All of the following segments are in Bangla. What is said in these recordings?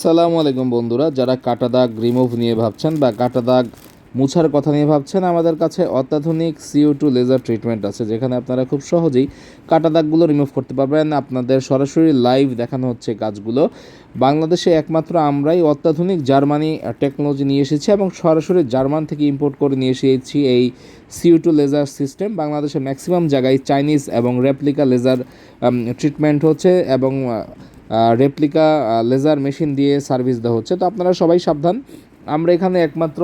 আসসালামু আলাইকুম বন্ধুরা, যারা কাটা দাগ রিমুভ নিয়ে ভাবছেন বা কাটা দাগ মুছার কথা নিয়ে ভাবছেন, আমাদের কাছে অত্যাধুনিক সিও টু লেজার ট্রিটমেন্ট আছে, যেখানে আপনারা খুব সহজেই কাটা দাগগুলো রিমুভ করতে পারবেন। আপনাদের সরাসরি লাইভ দেখানো হচ্ছে কাজগুলো। বাংলাদেশে একমাত্র আমরাই অত্যাধুনিক জার্মানি টেকনোলজি নিয়ে এসেছি এবং সরাসরি জার্মান থেকে ইম্পোর্ট করে নিয়ে এসেছি এই সিও টু লেজার সিস্টেম বাংলাদেশের ম্যাক্সিমাম জায়গায় চাইনিজ এবং রেপ্লিকা লেজার ট্রিটমেন্ট হচ্ছে এবং রেপ্লিকা লেজার মেশিন দিয়ে সার্ভিস দেওয়া হচ্ছে। তো আপনারা সবাই সাবধান। আমরা এখানে একমাত্র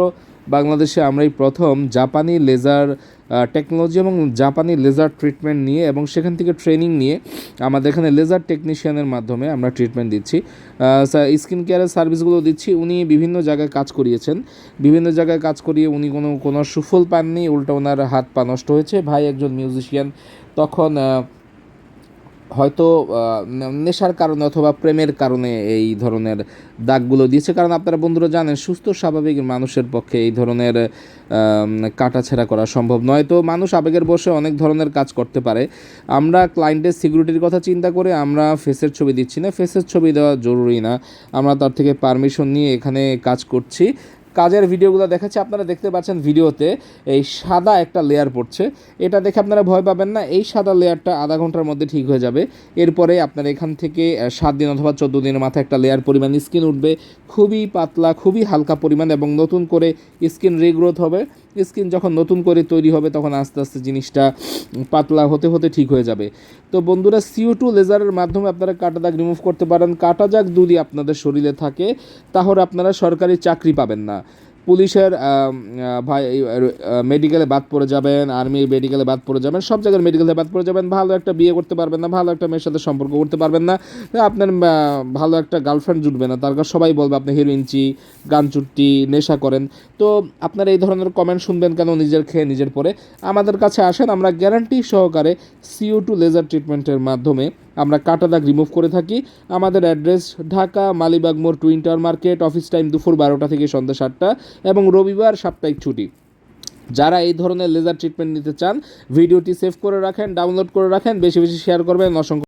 বাংলাদেশে আমরাই প্রথম জাপানি লেজার টেকনোলজি এবং জাপানি লেজার ট্রিটমেন্ট নিয়ে এবং সেখান থেকে ট্রেনিং নিয়ে আমাদের এখানে লেজার টেকনিশিয়ানের মাধ্যমে আমরা ট্রিটমেন্ট দিচ্ছি। স্কিন কেয়ারের সার্ভিসগুলো দিচ্ছি। উনি বিভিন্ন জায়গায় কাজ করিয়েছেন। বিভিন্ন জায়গায় কাজ করিয়ে উনি কোনো কোনো সুফল পাননি। উল্টো ওনার হাত পা নষ্ট হয়েছে। ভাই একজন মিউজিশিয়ান তখন হয়তো নেশার কারণে অথবা প্রেমের কারণে এই ধরনের দাগগুলো দিয়েছে। কারণ আপনারা বন্ধুরা জানেন, সুস্থ, স্বাভাবিক মানুষের পক্ষে এই ধরনের কাটাছেড়া করা সম্ভব নয়। তো মানুষ আবেগের বসে অনেক ধরনের কাজ করতে পারে। আমরা ক্লায়েন্টের সিকিউরিটির কথা চিন্তা করে আমরা ফেসের ছবি দিচ্ছি না। ফেসের ছবি দেওয়া জরুরি না। আমরা তার থেকে পারমিশন নিয়ে এখানে কাজ করছি। কাজের ভিডিওগুলো দেখাচ্ছি। আপনারা দেখতে পাচ্ছেন ভিডিওতে এই সাদা একটা লেয়ার পড়ছে। এটা দেখে আপনারা ভয় পাবেন না, এই সাদা লেয়ারটা আধা ঘণ্টার মধ্যে ঠিক হয়ে যাবে। এরপরে আপনার এখান থেকে সাত দিন অথবা চোদ্দ দিনের মাথায় একটা লেয়ার পরিমাণ স্কিন উঠবে। খুবই পাতলা, খুবই হালকা পরিমাণ এবং নতুন করে স্কিন রিগ্রোথ হবে। স্কিন যখন নতুন করে তৈরি হবে, তখন আস্তে আস্তে জিনিসটা পাতলা হতে হতে ঠিক হয়ে যাবে। তো বন্ধুরা সিও টু লেজারের মাধ্যমে আপনারা কাটা দাগ রিমুভ করতে পারেন। কাটা দাগ যদি আপনাদের শরীরে থাকে, তাহলে আপনারা সরকারি চাকরি পাবেন না। পুলিশের ভাই মেডিকেলে বাদ পড়ে যাবেন আর্মি মেডিকেলে বাদ পড়ে যাবেন, সব জায়গায় মেডিকেলে বাদ পড়ে যাবেন, ভালো একটা বিয়ে করতে পারবেন না, ভালো একটা মেয়ের সাথে সম্পর্ক করতে পারবেন না আপনার ভালো একটা গার্লফ্রেন্ড জুটবে না, তার সবাই বলবে আপনি হিরোইনচি গান চুট্টি নেশা করেন। তো আপনার এই ধরনের কমেন্ট শুনবেন কেন নিজের খেয়ে নিজের পরে? আমাদের কাছে আসেন, আমরা গ্যারান্টি সহকারে সিও টু লেজার ট্রিটমেন্টের মাধ্যমে আমরা কাটা দাগ রিমুভ করে থাকি। আমাদের অ্যাড্রেস ঢাকা মালিবাগ মোড় twin tower market office time দুপুর বারোটা থেকে সন্ধ্যা সাতটা এবং রবিবার সাপ্তাহিক ছুটি। যারা এই ধরনের লেজার ট্রিটমেন্ট নিতে চান, ভিডিওটি সেভ করে রাখেন ডাউনলোড করে রাখেন, বেশি বেশি শেয়ার করবেন, অসংখ্য